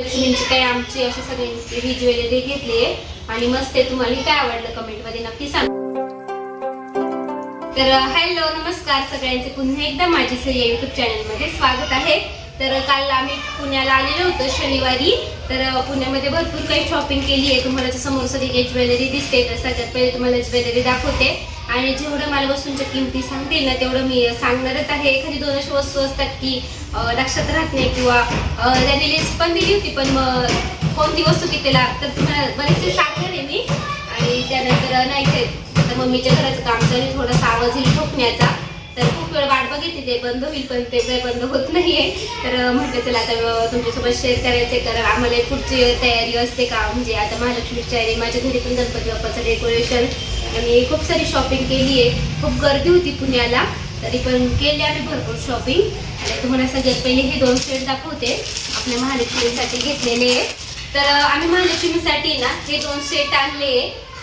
लक्ष्मींची काय आमची अशी सगळ्यांची ही ज्वेलरी घेतली आहे. आणि मस्त आहे तुम्हाला हे काय आवडलं कमेंटमध्ये नक्की सांग. तर हॅलो नमस्कार सगळ्यांचे. पुन्हा एकदा माझी सह्या युट्यूब चॅनलमध्ये स्वागत आहे. तर काल आम्ही पुण्याला आलेलो होतो शनिवारी. तर पुण्यामध्ये भरपूर काही शॉपिंग केली आहे. तुम्हाला समोर सगळी काही ज्वेलरी दिसते तर सगळ्यात पहिले तुम्हाला ज्वेलरी दाखवते. आणि जेवढं मला वस्तूंच्या किमती सांगतील ना तेवढं मी सांगणारच आहे. एखादी दोन अशा वस्तू असतात की लक्षात राहत नाही किंवा त्याने लिस्ट पण दिली होती पण मग कोणती वस्तू किती लाग तर तुम्हाला बरेचसे सांगणार आहे मी. आणि त्यानंतर नाही ते तर मम्मीच्या घराचं काम चालू थोडासा आवाज येईल ठोकण्याचा तर खूप वेळ वाट बघितली ते बंद होईल पण ते काही बंद होत नाहीये. तर म्हटलं चला आता तुमच्यासोबत शेअर करायचे कारण आम्हाला पुढची तयारी असते का? म्हणजे आता महालक्ष्मीची तयारी माझ्या घरी पण गणपती बाप्पाचं डेकोरेशन आणि खूप सारी शॉपिंग केली आहे खूप गर्दी होती पुण्याला. तरी पण केले आम्ही भरपूर शॉपिंग आणि तुम्हाला सगळ्यात पहिले हे दोन सेट दाखवते. आपल्या महालक्ष्मीसाठी घेतलेले आहे. तर आम्ही महालक्ष्मीसाठी ना हे दोन सेट आणले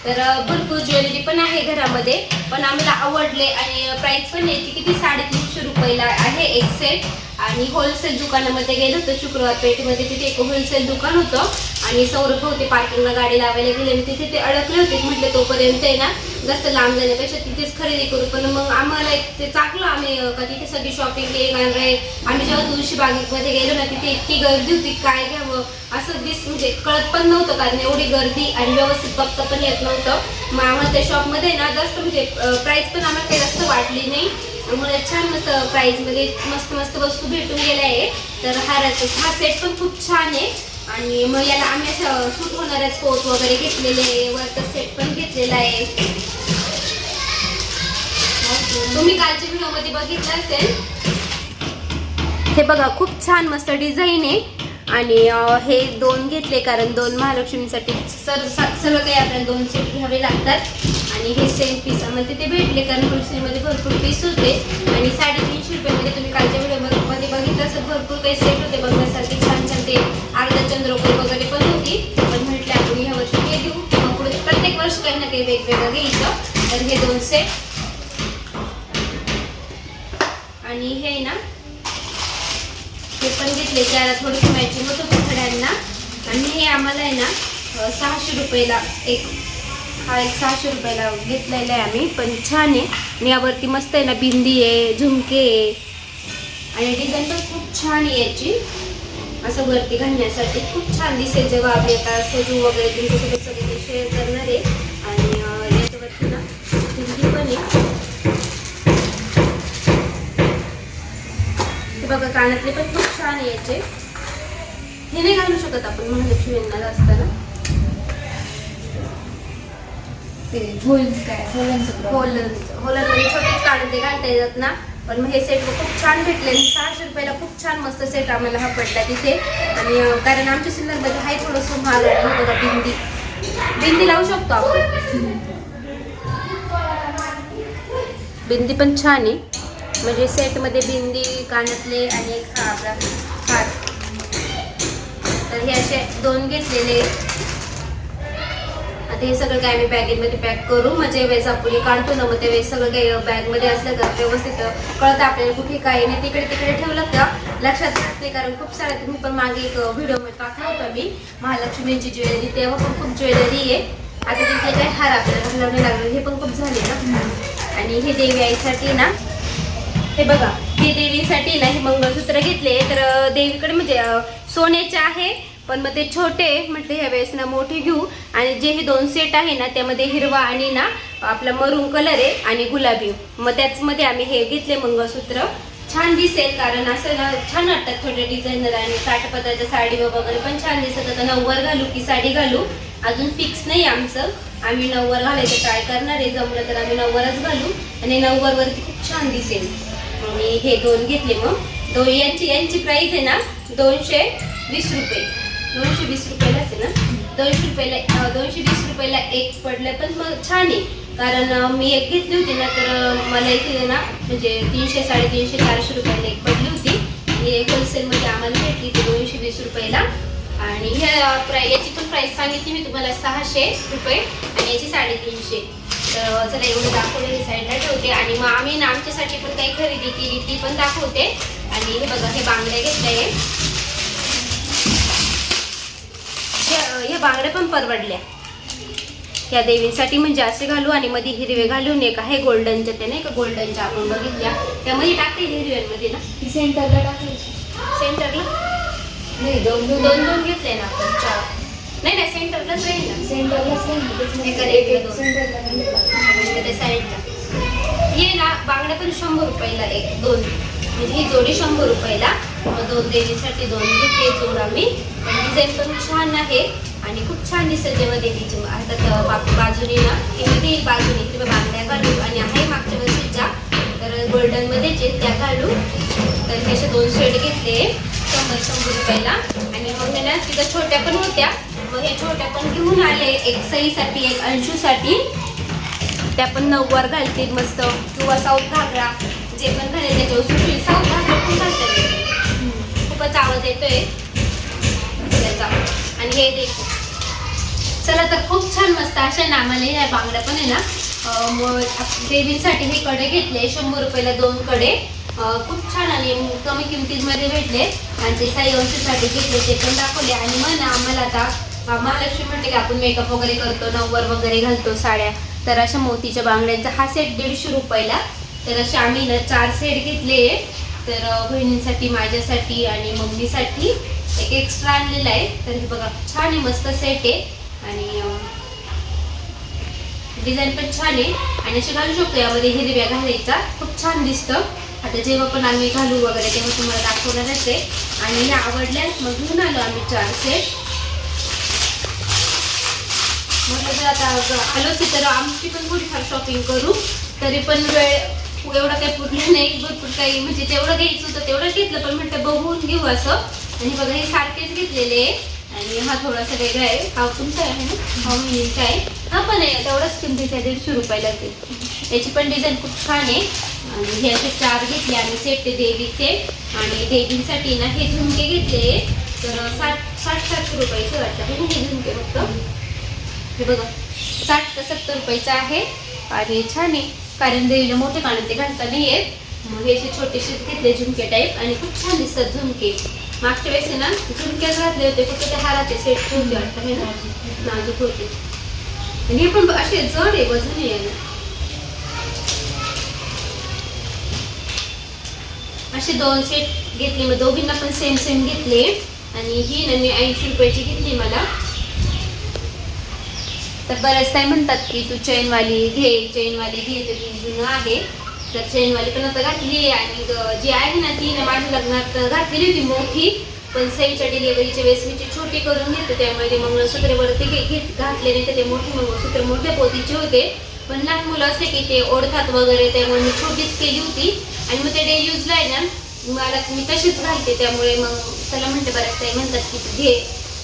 तर भरपूर ज्वेलरी पण आहे घरामध्ये. पण आम्हाला आवडले आणि प्राईस पण याची किती? साडेतीनशे रुपयाला आहे एक सेट आणि होलसेल दुकानामध्ये गेलो होतो शुक्रवार पेठमध्ये तिथे एक होलसेल दुकान होतं. आणि सौरभ होते पार्किंगला गाडी लावायला गेले आणि तिथे ते अडकले होते. म्हटलं तोपर्यंत आहे ना जास्त लांब जाण्यापेक्षा तिथेच खरेदी करू. पण मग आम्हाला एक ते चाकलं आम्ही का तिथे सगळी शॉपिंग केली कारण आम्ही जेव्हा तुळशी बागेमध्ये गेलो ना तिथे इतकी गर्दी होती काय घ्यावं? असं दिस म्हणजे कळत पण नव्हतं कारण एवढी गर्दी आणि व्यवस्थित बघता पण येत नव्हतं. मग आम्हाला त्या शॉपमध्ये ना जास्त म्हणजे प्राईस पण आम्हाला काही जास्त वाटली नाही. त्यामुळे छान मस्त प्राईजमध्ये मस्त मस्त वस्तू भेटून गेल्या आहे तर हाराचं हा सेट पण खूप छान आहे. आणि मग याला आम्ही असं सूट होणाऱ्या कोट वगैरे घेतलेले आहे. वरचा सेट पण घेतलेला आहे. तुम्ही कालच्या व्हिडिओमध्ये बघितलं असेल? हे बघा खूप छान मस्त डिझाईन आहे. आणि हे दोन घेतले कारण दोन महालक्ष्मीसाठी सर सर्व काही आपल्याला दोन सेट घ्यावे लागतात. आणि हे सेम पीस म्हणजे ते भेटले कारण होलसेलमध्ये भरपूर पीस होते. आणि साडेतीनशे रुपयामध्ये तुम्ही कालच्या व्हिडिओमध्ये बघितलं असं भरपूर काही सेट होते बघण्यासारखे छान छान ते अर्धा चंद्रोकर वगैरे पण होती. पण म्हटलं आपण ह्या वर्षी हे देऊ. मग पुढे प्रत्येक वर्ष काही ना काही वेगवेगळं घ्यायचं तर हे दोन सेट आणि हे ना हे पण घेतले. त्याला थोडंसं मॅचिंग होतं पुतळ्यांना आणि हे आम्हाला आहे ना सहाशे रुपयाला एक हा एक सहाशे रुपयाला घेतलेला आहे आम्ही. पण छान आहे. आणि यावरती मस्त आहे ना बिंदी आहे झुमके आहे. आणि डिझाईन पण खूप छान आहे याची. असं वरती घालण्यासाठी खूप छान दिसेल जेव्हा आम्ही आता सजू वगैरे तुमच्यासोबत सगळे शेअर करणार आहे. आणि याच्यावरती ना बिंदी पण आहे. बघा कानातले पण खूप छान आहे याचे. हे नाही घालू शकत आपण महालक्ष्मींना असताना ते होल्स काय होलांचं होलन होलनमध्ये छोटेच कानातले घालता येतात ना. पण मग हे सेट खूप छान भेटले आणि सहाशे रुपयाला खूप छान मस्त सेट आम्हाला हा पडला तिथे. आणि कारण आमच्या सिल्लरमध्ये आहे थोडंसं महाग आहे बघा बिंदी. बिंदी लावू शकतो आपण? बिंदी पण छान आहे. म्हणजे सेटमध्ये बिंदी कानातले आणि एक हा आपला हार. तर हे असे दोन घेतलेले. आता हे सगळं काय आम्ही बॅगेमध्ये पॅक करू? म्हणजे वेळेस आपण काढतो ना मग त्यावेळेस सगळं काही बॅगमध्ये असलं तर व्यवस्थित कळतं आपल्याला कुठे काय नाही तिकडे तिकडे ठेवलं तर लक्षात राहत. नाही कारण खूप सारे तुम्ही पण मागे एक व्हिडिओमध्ये टाकला होता मी. महालक्ष्मींची ज्वेलरी तेव्हा पण खूप ज्वेलरी आहे. आता तिथे काय हार आपल्याला घालवणे लागले. हे पण खूप झाले ना. आणि हे देवी आईसाठी ना हे बघा हे देवीसाठी ना हे मंगळसूत्र घेतले. तर देवीकडे म्हणजे सोन्याचे आहे पण मग ते छोटे म्हटले ह्या वेळेस ना मोठे घेऊ. आणि जे हे दोन सेट आहे ना त्यामध्ये हिरवा आणि ना आपला मरून कलर आहे आणि गुलाबी. मग त्याचमध्ये आम्ही हे घेतले मंगळसूत्र. छान दिसेल कारण असं ना छान वाटतात थोडे डिझायनर आणि काठपत्राच्या साडी वगैरे पण छान दिसत आता नऊवार घालू की साडी घालू? अजून फिक्स नाही आमचं. आम्ही नऊवार घालायचं ट्राय करणार आहे. जमलं तर आम्ही नऊवारच घालू. आणि नऊवारवरती खूप छान दिसेल. आणि हे दोन घेतले मग. दोन यांची यांची प्राईस आहे ना दोनशे वीस रुपये. दोनशे वीस रुपयालाच आहे ना? दोनशे रुपयाला दोनशे वीस रुपयाला एक पडलं पण मग छान आहे. कारण मी एक घेतली होती ना तर मला इथे ना म्हणजे तीनशे साडेतीनशे चारशे रुपयाला एक पडली होती. आणि होलसेलमध्ये आम्हाला भेटली ती दोनशे वीस रुपयाला. आणि ह्या प्राय याची पण प्राईस सांगितली मी तुम्हाला सहाशे रुपये आणि याची साडेतीनशे. तर चला एवढं दाखवलेली हे साईडला ठेवते. आणि मग आम्ही ना आमच्यासाठी पण काही खरेदी केली ती पण दाखवते. आणि हे बघा हे बांगड्या घेतल्या आहे ह्या बांगड्या पण परवडल्या या देवींसाठी म्हणजे असे घालू आणि मध्ये हिरवे घालून एक आहे गोल्डनच्या त्या नाही का गोल्डनच्या आपण बघितल्या. त्यामध्ये टाकते हिरव्यांमध्ये ना. ती सेंटरला टाकायची. सेंटरला नाही दोन दोन. दोन दोन घेतले ना आपण चार. नाही नाही सेंटरलाच राहील ना. सेंटरलाच. म्हणजे ते साईडला. ये ना बांगड्या पण शंभर रुपयाला एक दोन. म्हणजे ही जोडी शंभर रुपयाला. मग दोन देवीसाठी दोन घेतले जोड आम्ही. डिझाईन पण छान आहे. आणि खूप छान दिसत जेव्हा देवीची आता बाजूने ना मध्ये बाजूने किंवा बांगड्या घालू आणि आहे मागच्या वर्षीच्या तर गोल्डनमध्ये जे त्या घालू तर त्याचे दोन शेड घेतले शंभर शंभर रुपयाला. आणि मग त्याला तिथं छोट्या पण होत्या. मग हे छोट्या पण घेऊन आले. एक सईसाठी एक अंशूसाठी. त्या पण नऊवार घालतील मस्त. किंवा साऊथ घागरा. जे पण घालेल त्याच्यावर सुटली साऊथ घागरा पण घालतात. खूपच आवाज येतोय. त्याचा आणि हे देखील चला तर खूप छान मस्त अशा नामाला ह्या बांगड्या पण आहे ना. मग देवींसाठी हे कडे घेतले शंभर रुपयाला दोन कडे. खूप छान आणि कमी किमतीमध्ये भेटले. आणि ते साई अंशसाठी घेतले ते पण दाखवले. आणि मग ना आम्हाला आता महालक्ष्मी म्हणते की आपण मेकअप वगैरे करतो नववर वगैरे घालतो साड्या. तर अशा मोतीच्या बांगड्यांचा हा सेट दीडशे रुपयाला. तर असे आम्ही ना चार सेट घेतले. तर बहिणींसाठी माझ्यासाठी आणि मम्मीसाठी एक एक्स्ट्रा आणलेला आहे. तर हे बघा छान आहे मस्त सेट आहे. डिझाईन पण छान आहे. आणि असे घालू शकतो यामध्ये हिरव्या घालायचा. खूप छान दिसतं. आता जेव्हा पण आम्ही घालू वगैरे तेव्हा तुम्हाला दाखवणार असते आणि हे आवडल्यास मग घेऊन आलो आम्ही चार सेट म्हटलं जर आता आलो आलोच तर आमची पण थोडीफार शॉपिंग करू. तरी पण वेळ एवढा काही पूर्ण नाही. भरपूर काही म्हणजे जेवढं घ्यायचं होतं तेवढं घेतलं. पण म्हटलं बघून घेऊ असं. आणि बघा हे सारखेच घेतलेले आहे. आणि हा थोडासा वेगळा आहे. हा तुमचा आहे ना? हा मिनीचा आहे. हा पण आहे तेवढाच किमतीचा आहे दीडशे रुपयाला ते याची पण डिझाईन खूप छान आहे. आणि हे असे चार घेतले आणि सेट ते देवीचे. आणि देवींसाठी ना हे झुमके घेतले. तर साठ साठ सातशे रुपयाचे वाटतात हे हे झुमके फक्त. हे बघा साठ ते सत्तर रुपयाचं आहे. आणि छान आहे. कारण देवीला मोठे काढून ते घालता नाही आहेत मग हे असे छोटेसे घेतले झुमके टाईप आणि खूप छान दिसतात झुमके. मागच्या वेळेस ना झुमक्याच घातले होते फक्त ते हाराचे सेट ठेवले वाटतं हे ना नाजूक होते. आणि हे पण असे जड आहे वजन आहे ना असे दोन सेट घेतले मग दोघींना पण सेम सेम घेतले. आणि ही ना मी ऐंशी रुपयाची घेतली मला. तर बऱ्याच काय म्हणतात की तू चैनवाली घे चैनवाली घे तर जुनं आहे. तर चेनवाली पण आता घातली आहे. आणि जी आहे ना ती ना माझ्या लग्नात घातलेली होती मोठी. पण सईच्या डिलिव्हरीच्या वेळेस मी ती छोटी करून घेते त्यामुळे ते मंगळसूत्र वरती घे घेत घातले नाही तर ते मोठे मंगळसूत्र मोठ्या पोतीचे होते. पण लहान मुलं असले की ते ओढतात वगैरे त्यामुळे मी छोटीच केली होती. आणि मग ते डे यूजला आहे ना मला मी तशीच घालते. त्यामुळे मग त्याला म्हणते बऱ्याच काही म्हणतात की तू घे.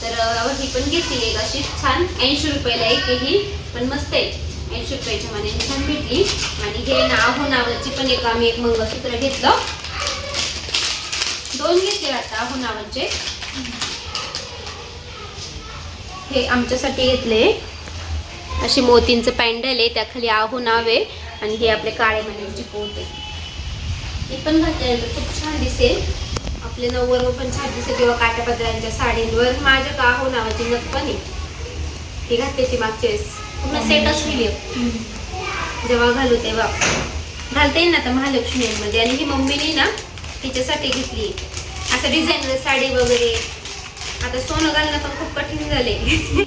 तर ही पण घेतली एक अशी छान. ऐंशी रुपयाला एक ही पण मस्त आहे. ऐंशी रुपयाच्या मध्ये छान भेटली. आणि हे नाव हो, नावाची पण एक आम्ही एक मंगळसूत्र घेतलं. दोन घेतले आता हो नावाचे. हे आमच्यासाठी घेतले. अशी मोतींचं पॅन्डल आहे त्याखाली आहो नाव आहे. आणि हे आपले काळे मण्यांची पोत आहे. हे पण घातल्यानंतर खूप छान दिसेल. आपले नऊवर पण छान दिसेल किंवा काट्यापदरांच्या साडींवर. माझ्या का आहो नावाची नथ पण आहे. हे घातली ती मागच्या वेळेस. पूर्ण सेटच केली. जेव्हा घालू तेव्हा. घालता येईल ना आता महालक्ष्मीमध्ये आणि ही मम्मीने ना तिच्यासाठी घेतली. असं डिझाईनर साडी वगैरे. आता सोनं घालणं पण खूप कठीण झाले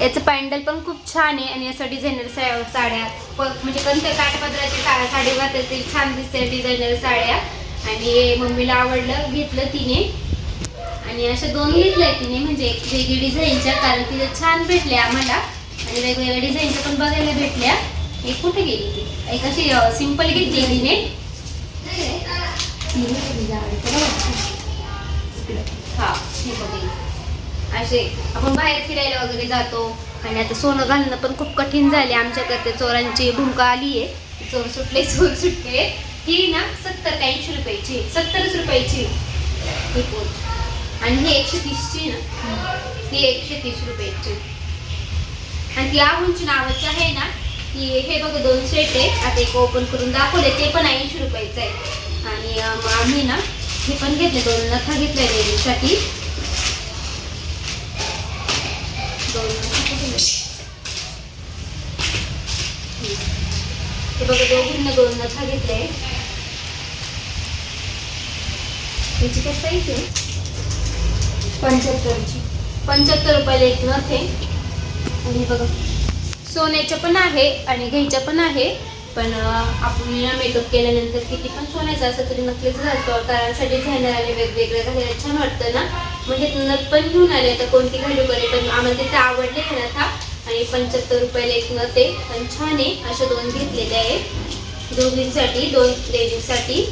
याचं पॅन्डल पण खूप छान आहे. आणि असं डिझायनर साड्या प- म्हणजे कोणत्या काठपदराची साडी घातली छान दिसते डिझायनर साड्या. आणि मम्मीला आवडलं घेतलं तिने. आणि अशा दोन घेतल्या तिने. म्हणजे वेगळी डिझाईनच्या कारण तिला छान भेटल्या आम्हाला. आणि वेगवेगळ्या डिझाईनच्या पण बघायला भेटल्या. एक कुठे गेली ती? एक अशी सिंपल घेतली तिने. हा हे असे आपण बाहेर फिरायला वगैरे जातो. आणि आता सोनं घालणं पण खूप कठीण झाले. आमच्याकडे चोरांची भूमिका आली आहे. चोर सुटले चोर सुटले. ही ना सत्तर का ऐंशी रुपयाची सत्तरच रुपयाची ही आणि ही एकशे तीसची ना. ती एकशे तीस रुपयाची आणि ती आहुंची नावाची आहे ना की हे बघा दोन सेट आहे. आता एक ओपन करून दाखवले ते पण ऐंशी रुपयाचं आहे. आणि आम्ही ना हे पण घेतले दोन नथा घेतल्या लेडीजसाठी. दोन हे बघा दोघींना दोन नथा घेतले त्याची काय साईज आहे? पंच्याहत्तरची. पंच्याहत्तर रुपयाला एक नथ आहे. आणि हे बघा. सोन्याचं पण आहे आणि घ्यायचं पण आहे. पण आपण मेकअप केल्यानंतर किती पण सोन्याचं असं तरी नक्कीच घालतो कारण सगळे डिझायनर आले वेगवेगळ्या घालायला छान वाटतं ना. मग हे नथ पण घेऊन आले. आता कोणती घालू करे पण आम्हाला तिथे आवडले आहे नथ हा आणि पंच्याहत्तर रुपयाला एक नथ आहे. पण छान आहे. अशा दोन घेतलेले आहे दोघींसाठी दोन लेडीजसाठी.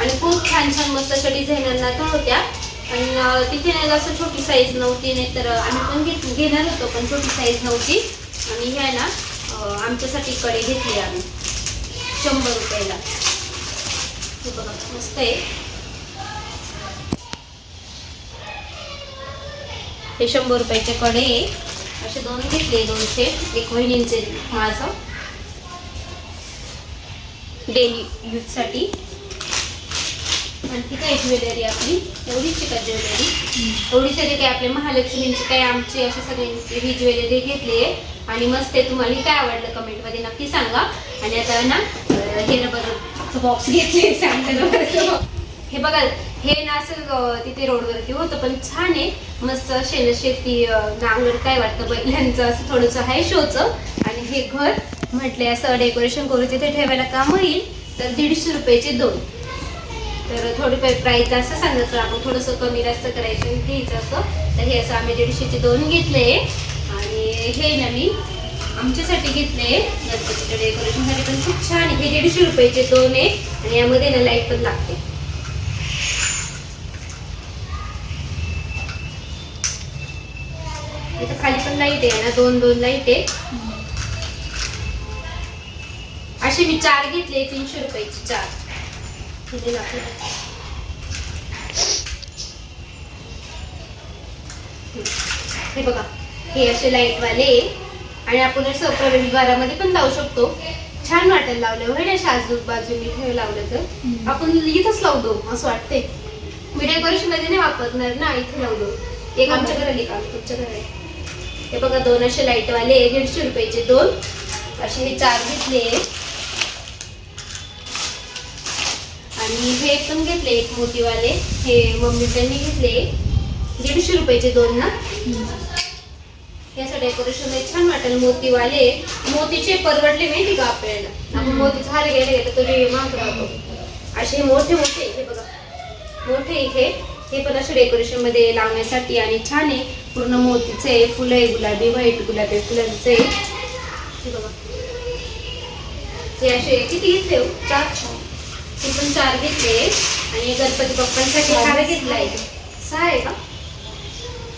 आणि खूप छान छान मस्त अशा डिझायनर होत्या. आणि तिथे नाही जास्त छोटी साईज नव्हती नाही तर आम्ही पण घेत घेणार होतो पण छोटी साईज नव्हती. आणि ह्या ना आमच्यासाठी कडे घेतली आम्ही. शंभर रुपयाला. हे बघा मस्त आहे. हे शंभर रुपयाचे कडे आहे. असे दोन घेतले दोन सेट एक वहिनींचे माझं. डेली यूजसाठी आणखी काय ज्वेलरी आपली? एवढीच का ज्वेलरी. एवढी सगळी काय आपल्या महालक्ष्मींची काय आमची अशा सगळ्यांची ही ज्वेलरी घेतली आहे. आणि मस्त आहे तुम्हाला काय आवडलं कमेंटमध्ये नक्की सांगा. आणि आता ना हे रबरचं बॉक्स घेतले हे बघा हे ना असं तिथे रोडवरती होतं पण छान आहे. मस्त शेण शेती नांगर काय वाटतं बैलांचं असं थोडंसं आहे शोचं. आणि हे घर म्हटले असं डेकोरेशन करू तिथे ठेवायला काम होईल तर दीडशे रुपयाचे दोन. तर थोडी प्राईस जास्त सांगितलं आपण थोडंसं कमी जास्त करायचं घ्यायचं असं. तर हे असं आम्ही दीडशेचे दोन घेतले आणि हे ना मी आमच्यासाठी घेतले गणपतीच्या डेकोरेशनसाठी पण खूप छान हे दीडशे रुपयाचे दोन आहे. आणि यामध्ये ना लाइट पण लागते. इथं खाली पण लाइट आहे ना दोन दोन लाइट आहे. असे मी चार घेतले तीनशे रुपयाचे चार. हे. हे बघा हे असे लाइट वाले आणि आपण असं प्रवेशद्वारामध्ये पण लावू शकतो. छान वाटेल लावलं. होय ना शाजूक बाजूनी ठेव लावलं तर? आपण इथंच लावतो असं वाटते मी डेकोरेशनमध्ये नाही वापरणार ना इथे लावलो. एक आमच्या घराला एक तुमच्या घराला हे बघा दोन असे लाइट वाले दीडशे रुपयाचे दोन. असे हे चार घेतले. आणि हे पण घेतले एक मोतीवाले. हे मम्मी त्यांनी घेतले. दीडशे रुपयाचे दोन ना? याचं डेकोरेशन छान वाटेल मोतीवाले. मोतीचे परवडले माहिती का आपल्याला? आपण मोतीचे हार गेले तर तरी महाग राहतो. असे मोठे मोठे हे बघा. मोठे इथे हे. पण असे डेकोरेशनमध्ये लावण्यासाठी आणि छान आहे. पूर्ण मोतीचे फुलं आहे गुलाबी व्हाईट गुलाबी फुलांचे हे बघा. हे असे किती घेतले हो? चार हे पण चार घेतले आणि गणपती बाप्पांसाठी हार घेतलाय. सहा आहे का?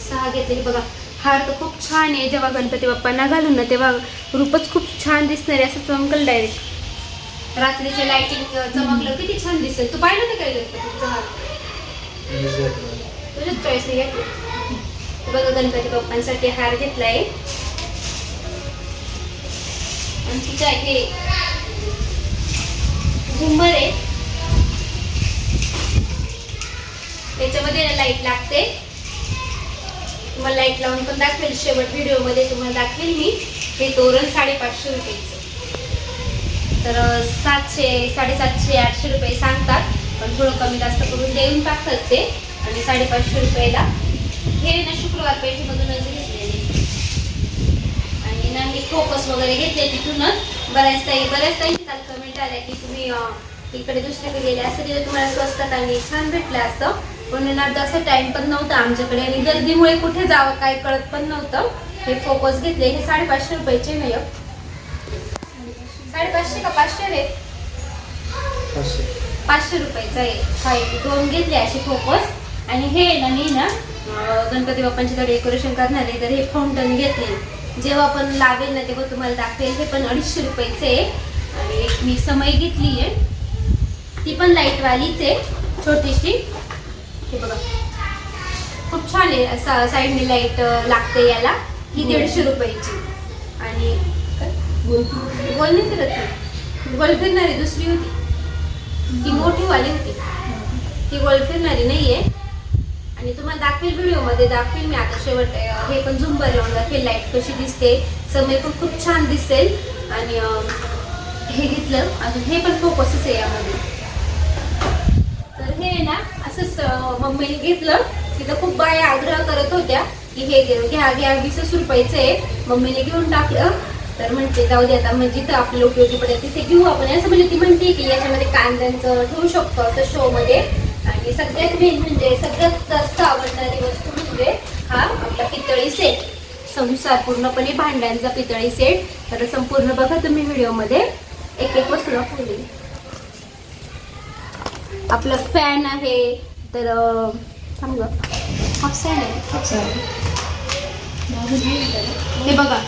सहा घेतले. हे बघा हार तर खूप छान आहे. जेव्हा गणपती बाप्पांना घालून ना तेव्हा रूपच खूप छान दिसणार आहे असं चमकल डायरेक्ट रात्रीचे लाइटिंग चमकलं. किती छान दिसेल तू पाहिलं होतं काय गणपतीचं हार? तुझ्याच चॉईसने घेतलं. हे बघा गणपती बाप्पांसाठी हार घेतलाय. आणखी काय हे. झुंबर आहे. त्याच्यामध्ये लाइट लागते. तुम्हाला लाइट लावून पण दाखवेल. शेवट व्हिडिओमध्ये तुम्हाला दाखवेल मी. हे तोरण साडेपाचशे रुपयेचं. तर सातशे साडेसातशे आठशे रुपये सांगतात. पण थोडं कमी जास्त करून देऊन टाकतात ते. आणि साडेपाचशे रुपयाला. हे ना शुक्रवार पेठेमधूनच घेतलेले आणि ना मी फोकस वगैरे घेतले तिथूनच. बऱ्याच ताई बऱ्याच ताई कमेंट आल्या की तुम्ही इकडे दुसरीकडे गेले असं तिथे तुम्हाला स्वस्तात आणि छान भेटलं असतं. पण ना तसं टाइम पण नव्हता आमच्याकडे. आणि गर्दीमुळे कुठे जावं काय कळत पण नव्हतं. हे फोकस घेतले. हे साडेपाचशे रुपयाचे नाही. साडेपाचशे का पाचशे रे? पाचशे. रुपयाचा आहे. दोन घेतले असे फोकस आणि हे ना मी ना गणपती बाप्पांच्या डेकोरेशन करणार आहे. तर हे फाउंटन घेतले. जेव्हा आपण लावेल ना तेव्हा तुम्हाला दाखवेल. हे पण अडीचशे रुपयाचे आहे. आणि एक मी समय घेतली आहे. ती पण लाईटवालीच आहे. छोटीशी. हे बघा. खूप छान आहे. असा साईडने लाइट लागते याला. ही दीडशे रुपयाची. आणि? गोल नाही फिरत ती. गोल फिरणारी दुसरी होती. ती मोठी वाली होती. ती गोल फिरणारी नाहीये. आणि तुम्हाला दाखवेल व्हिडिओमध्ये. दाखवेल मी आता शेवट हे पण झुंबर लावून दाखवेल. लाइट कशी दिसते. समय पण खूप छान दिसेल. आणि हे घेतलं. अजून हे पण फोकसच आहे यामध्ये. तर हे आहे ना मम्मीने घेतलं. तिथं खूप बाया आग्रह करत होत्या की हे घे- घ्या घ्या वीसच रुपयाचं आहे. मम्मीने घेऊन टाकलं. तर म्हणते जाऊ दे आता म्हणजे जिथं आपल्याला उपयोगी पडेल. तिथे घेऊ आपण. असं म्हणजे ती म्हणते की याच्यामध्ये कांद्यांचं ठेवू शकतो असं शो मध्ये आणि सगळ्यात मेन म्हणजे सगळ्यात जास्त आवडणारी वस्तू म्हणजे हा आपला पितळी सेट संसार पूर्णपणे भांड्यांचा पितळी सेट तर संपूर्ण बघा तुम्ही व्हिडिओमध्ये एक एक वस्तू दाखवली आपलं फॅन आहे. तर अं, थांब फॅन आहे. हे बघा.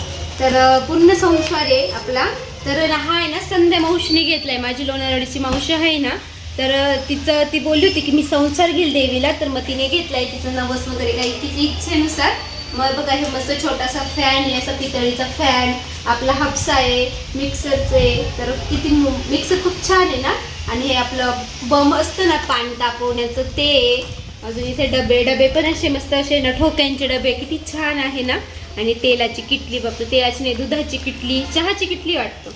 तर पूर्ण संसार आहे आपला. तर हा आहे ना संध्या मावशीने घेतलाय. माझी लोणारवाडीची मावशी आहे ना. तर तिचं ती बोलली होती की मी संसार घेईल देवीला. तर मग तिने घेतलाय. तिचं नवस वगैरे काही तिची इच्छेनुसार. मग बघा हे मस्त छोटासा फॅन आहे. असा पितळीचा फॅन आपला हापसा आहे. मिक्सरचे तर किती मिक्सर खूप छान आहे ना. आणि हे आपलं बम असतं ना पाणी तापवण्याचं ते. अजून इथे डबे डबे पण असे मस्त असे ना ठोक्यांचे डबे. किती छान आहे ना. आणि तेलाची किटली बापरे तेलाची नाही दुधाची किटली चहाची किटली वाटतं.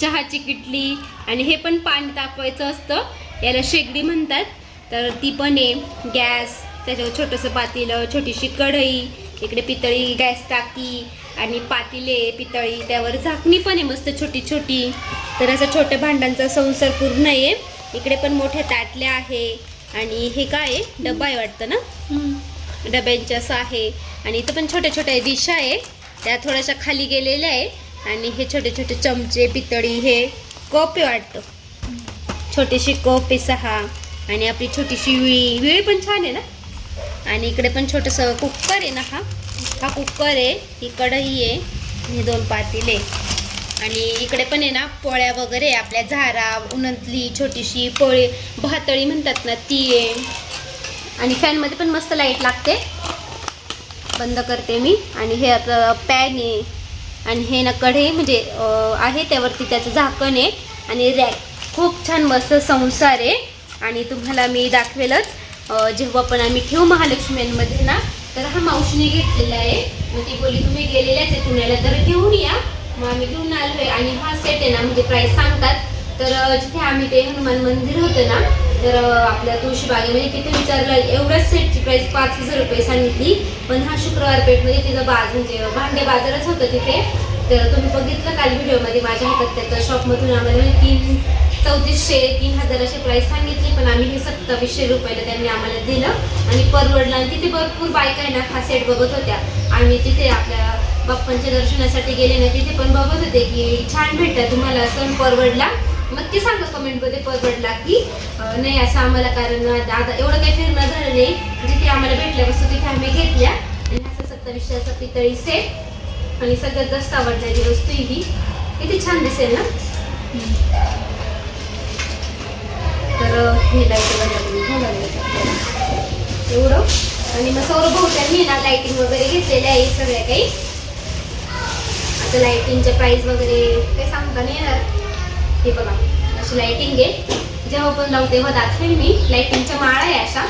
चहाची किटली आणि हे पण पाणी तापवायचं असतं. याला शेगडी म्हणतात. तर ती पण आहे. गॅस त्याच्यावर छोटंसं पातेलं छोटीशी कढई इकडे पितळी गॅस टाकी आणि पातेले पितळी त्यावर झाकणी पण आहे मस्त छोटी छोटी तर असं छोट्या भांड्यांचा संसार पूर्ण आहे. इकडे पण मोठ्या ताटल्या आहे. आणि हे काय आहे? डबा आहे वाटतं ना? डब्यांचे असं आहे. आणि इथं पण छोट्या छोट्या डिशा आहे. त्या थोड्याशा खाली गेलेल्या आहे. आणि हे छोटे छोटे चमचे पितळी हे कप आहे वाटतं. छोटीशी कप आहे सहा. आणि आपली छोटीशी विळी. विळी पण छान आहे ना? आणि इकडे पण छोटंसं कुकर आहे ना हा? हा कुकर आहे ही कढई आहे हे दोन पातेले आणि इकडे पण आहे ना पोळ्या वगैरे आपल्या झारा उन्हातली छोटीशी पोळी भातळी म्हणतात ना ती आहे. आणि फॅनमध्ये पण मस्त लाइट लागते. बंद करते मी. आणि हे आपलं पॅन आहे. आणि हे ना कढई म्हणजे आहे त्यावरती त्याचं झाकण आहे. आणि रॅक खूप छान मस्त संसार आहे. आणि तुम्हाला मी दाखवेलच. जेव्हा पण आम्ही ठेवू महालक्ष्मींमध्ये ना तर हा मावशीने घेतलेला आहे. मग ती बोली तुम्ही गेलेल्याच आहे पुण्याला तर घेऊन या. मग आम्ही घेऊन आलो आहे आणि हा सेट आहे ना म्हणजे प्राईस सांगतात. तर जिथे आम्ही ते हनुमान मंदिर होतं ना तर आपल्या तुळशीबागेमध्ये तिथे विचारलं एवढ्याच सेटची प्राईस पाच हजार रुपये सांगितली. पण हा शुक्रवार पेठमध्ये तिथं बाज म्हणजे भांडे बाजारच होतं तिथे. तर तुम्ही बघितलं काल व्हिडिओमध्ये माझ्या हातात त्याच्या शॉपमधून आम्हाला तीन चौतीसशे तीन हजार अशी प्राईस सांगितली. पण आम्ही हे सत्तावीसशे रुपयाला त्यांनी आम्हाला दिलं. आणि परवडला आणि तिथे भरपूर बायका आहे ना हा सेट बघत होत्या. आम्ही तिथे आपल्या बाप्पांच्या दर्शनासाठी गेले ना तिथे पण बघत होते की छान भेटतं तुम्हाला सण परवडला? मग ते सांगा कमेंटमध्ये परवडला की नाही असं आम्हाला कारण दादा एवढं काही फिरणं झालं नाही. जिथे आम्हाला भेटल्या वस्तू तिथे आम्ही घेतल्या. आणि असं सत्तावीसच्या पितळी सेट आणि सगळ्यात जास्त आवडणारी वस्तू ही किती छान दिसेल ना? तर हे लाइट एवढं. आणि मग सौरभोवत्यांनी ना लाईटिंग वगैरे घेतलेल्या आहे सगळ्या काही. आता लाईटिंगच्या प्राईस वगैरे काही सांगता नाही येणार. हे बघा अशी लाइटिंग आहे. जेव्हा पण लावू तेव्हा दाखवेल मी. लाइटिंगच्या माळा आहे अशा.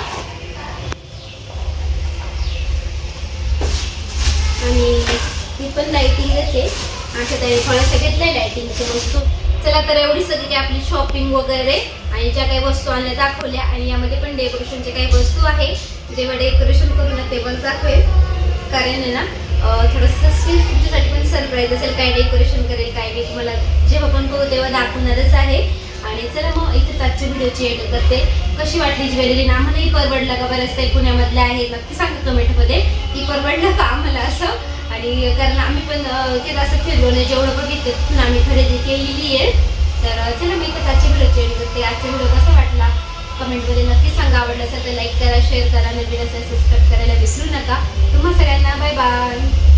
आणि ही पण लाइटिंगच आहे अशा तरी थोड्याशा घेतल्या लायटिंगच्या वस्तू. चला तर एवढी सगळी काही आपली शॉपिंग वगैरे आणि ज्या काही वस्तू आणल्या दाखवल्या आणि यामध्ये पण डेकोरेशनच्या काही वस्तू आहे. जेव्हा डेकोरेशन करू ना तेव्हाच दाखवेल. कारण आहे ना थोडंसं स्वीट तुमच्यासाठी पण सरप्राईज असेल काय डेकोरेशन करेल काय नाही तुम्हाला जेव्हा पण करू तेव्हा दाखवणारच आहे. आणि चला मग इथे आजच्या व्हिडिओची एड करते. कशी वाटली ज्वेलरी ना आम्हालाही परवडला का बरंच काही पुण्यामधले आहे नक्की सांगा कमेंटमध्ये. की परवडलं का आम्हाला असं? आणि कारण आम्ही पण अं, असं फिरलो नाही जेवढं बघितलं तिथून आम्ही खरेदी केलेली आहे. तर चला मी इथं आजच्या व्हिडिओची एड करते. आजचा व्हिडिओ कसा वाटला? कमेंटमध्ये नक्की सांगा. आवडलं असेल तर लाईक करा शेअर करा. नवीन असेल सबस्क्राईब करायला विसरू नका. तुम्हा सगळ्यांना बाय बाय